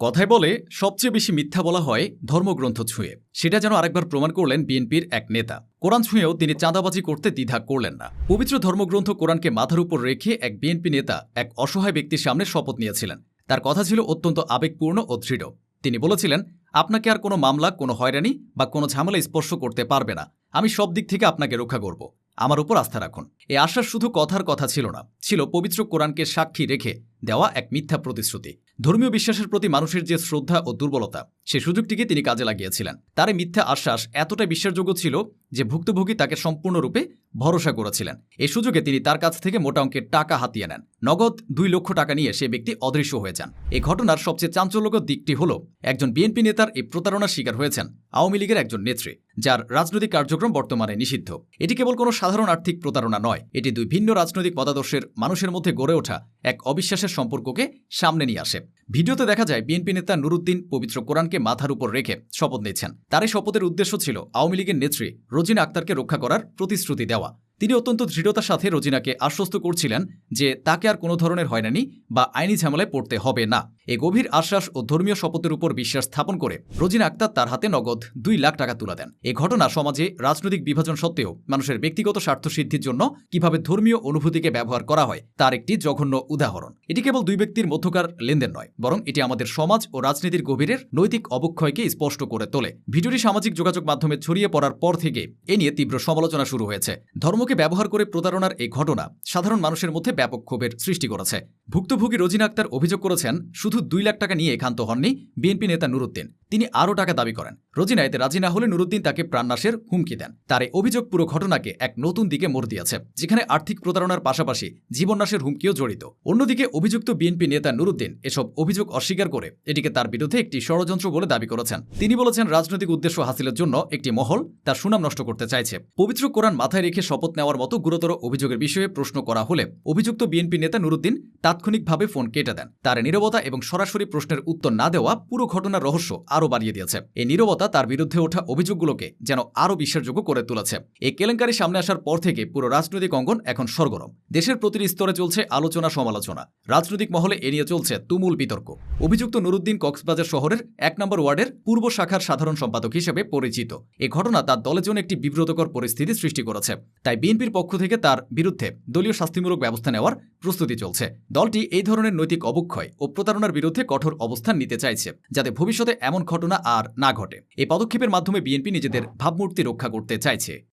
কথায় বলে, সবচেয়ে বেশি মিথ্যা বলা হয় ধর্মগ্রন্থ ছুঁয়ে। সেটা যেন আরেকবার প্রমাণ করলেন বিএনপির এক নেতা। কোরআন ছুঁয়েও তিনি চাঁদাবাজি করতে দ্বিধা করলেন না। পবিত্র ধর্মগ্রন্থ কোরআনকে মাথার উপর রেখে এক বিএনপি নেতা এক অসহায় ব্যক্তির সামনে শপথ নিয়েছিলেন। তার কথা ছিল অত্যন্ত আবেগপূর্ণ ও দৃঢ়। তিনি বলেছিলেন, আপনাকে আর কোনো মামলা, কোনো হয়রানি বা কোনো ঝামেলা স্পর্শ করতে পারবে না। আমি সব দিক থেকে আপনাকে রক্ষা করব। আমার উপর আস্থা রাখুন। এই আশ্বাস শুধু কথার কথা ছিল না, ছিল পবিত্র কোরআনকে সাক্ষী রেখে দেওয়া এক মিথ্যা প্রতিশ্রুতি। ধর্মীয় বিশ্বাসের প্রতি মানুষের যে শ্রদ্ধা ও দুর্বলতা, সে সুযোগটিকে তিনি কাজে লাগিয়েছিলেন। তার মিথ্যা আশ্বাস এতটাই বিশ্বাসযোগ্য ছিল যে ভুক্তভোগী তাকে সম্পূর্ণরূপে ভরসা করেছিলেন। এই সুযোগে তিনি তার কাছ থেকে মোটা অঙ্কের টাকা হাতিয়ে নেন। নগদ দুই লক্ষ টাকা নিয়ে সে ব্যক্তি অদৃশ্য হয়ে যান। এই ঘটনার সবচেয়ে চাঞ্চল্যকর দিকটি হল, একজন বিএনপি নেতার এই প্রতারণার শিকার হয়েছেন আওয়ামী লীগের একজন নেত্রী, যার রাজনৈতিক কার্যক্রম বর্তমানে নিষিদ্ধ। এটি কেবল কোনো সাধারণ আর্থিক প্রতারণা নয়, এটি দুই ভিন্ন রাজনৈতিক মতাদর্শের মানুষের মধ্যে গড়ে ওঠা এক অবিশ্বাসের সম্পর্ককে সামনে নিয়ে আসে। ভিডিওতে দেখা যায়, বিএনপি নেতা নুরুদ্দিন পবিত্র কোরআনকে মাথার উপর রেখে শপথ নিয়েছেন তার এই শপথের উদ্দেশ্য ছিল আওয়ামী লীগের নেত্রী রোজিনা আক্তারকে রক্ষা করার প্রতিশ্রুতি দেওয়া। তিনি অত্যন্ত দৃঢ়তার সাথে রোজিনাকে আশ্বস্ত করছিলেন যে তাকে আর কোনো ধরনের হয়রানি বা আইনি ঝামেলায় পড়তে হবে না। এ গভীর আশ্বাস ও ধর্মীয় শপথের উপর বিশ্বাস স্থাপন করে রোজিনা আক্তার তার হাতে নগদ দুই লাখ টাকা তুলে দেন। এ ঘটনা সমাজে রাজনৈতিক বিভাজন সত্ত্বেও মানুষের ব্যক্তিগত স্বার্থ সিদ্ধির জন্য কীভাবে ধর্মীয় অনুভূতিকে ব্যবহার করা হয় তার একটি জঘন্য উদাহরণ। এটি কেবল দুই ব্যক্তির মধ্যকার লেনদেন নয়, বরং এটি আমাদের সমাজ ও রাজনীতির গভীরের নৈতিক অবক্ষয়কে স্পষ্ট করে তোলে। ভিডিওটি সামাজিক যোগাযোগ মাধ্যমে ছড়িয়ে পড়ার পর থেকে এ নিয়ে তীব্র সমালোচনা শুরু হয়েছে। ধর্মকে ব্যবহার করে প্রতারণার এই ঘটনা সাধারণ মানুষের মধ্যে ব্যাপক ক্ষোভের সৃষ্টি করেছে। ভুক্তভোগী রোজিনা আক্তার অভিযোগ করেছেন, শুধু দুই লাখ টাকা নিয়ে ক্ষান্ত হননি বিএনপি নেতা নুরুদ্দিন। তিনি আরও টাকা দাবি করেন। রোজিনা এতে রাজি না হলে নুরুদ্দিন তাকে প্রাণনাশের হুমকি দেন। তার এই অভিযোগ পুরো ঘটনাকে এক নতুন দিকে মোড় দিয়েছে, যেখানে আর্থিক প্রতারণার পাশাপাশি জীবননাশের হুমকিও জড়িত। অন্যদিকে অভিযুক্ত বিএনপি নেতা নুরুদ্দিন এসব অভিযোগ অস্বীকার করে এটিকে তার বিরুদ্ধে একটি ষড়যন্ত্র বলে দাবি করেছেন। তিনি বলেছেন, রাজনৈতিক উদ্দেশ্য হাসিলের জন্য একটি মহল তার সুনাম নষ্ট করতে চাইছে। পবিত্র কোরআন মাথায় রেখে শপথ নেওয়ার মতো গুরুতর অভিযোগের বিষয়ে প্রশ্ন করা হলে অভিযুক্ত বিএনপি নেতা নুরুদ্দিন তাৎক্ষণিকভাবে ফোন কেটে দেন। তার নীরবতা এবং সরাসরি প্রশ্নের উত্তর না দেওয়া পুরো ঘটনার রহস্য আরও বাড়িয়ে দিয়েছে। এই নীরবতা তার বিরুদ্ধে ওঠা অভিযোগগুলোকে যেন আরও বিশ্বাসযোগ্য করে তুলেছে। এই কেলেঙ্কারি সামনে আসার পর থেকে পুরো রাজনৈতিক অঙ্গন এখন সরগরম। দেশের প্রতিটি স্তরে চলছে আলোচনা সমালোচনা। রাজনৈতিক মহলে এ নিয়ে চলছে তুমুল বিতর্ক। অভিযুক্ত নুরুদ্দিন কক্সবাজার শহরের এক নম্বর ওয়ার্ডের পূর্ব শাখার সাধারণ সম্পাদক হিসেবে পরিচিত। এ ঘটনা তার দলের জন্য একটি বিব্রতকর পরিস্থিতি সৃষ্টি করেছে। তাই বিএনপির পক্ষ থেকে তার বিরুদ্ধে দলীয় শাস্তিমূলক ব্যবস্থা নেওয়ার প্রস্তুতি চলছে। দলটি এই ধরনের নৈতিক অবক্ষয় ও প্রতারণার বিরুদ্ধে কঠোর অবস্থান নিতে চাইছে, যাতে ভবিষ্যতে এমন ঘটনা আর না ঘটে। এই পদক্ষেপের মাধ্যমে বিএনপি নিজেদের ভাবমূর্তি রক্ষা করতে চাইছে।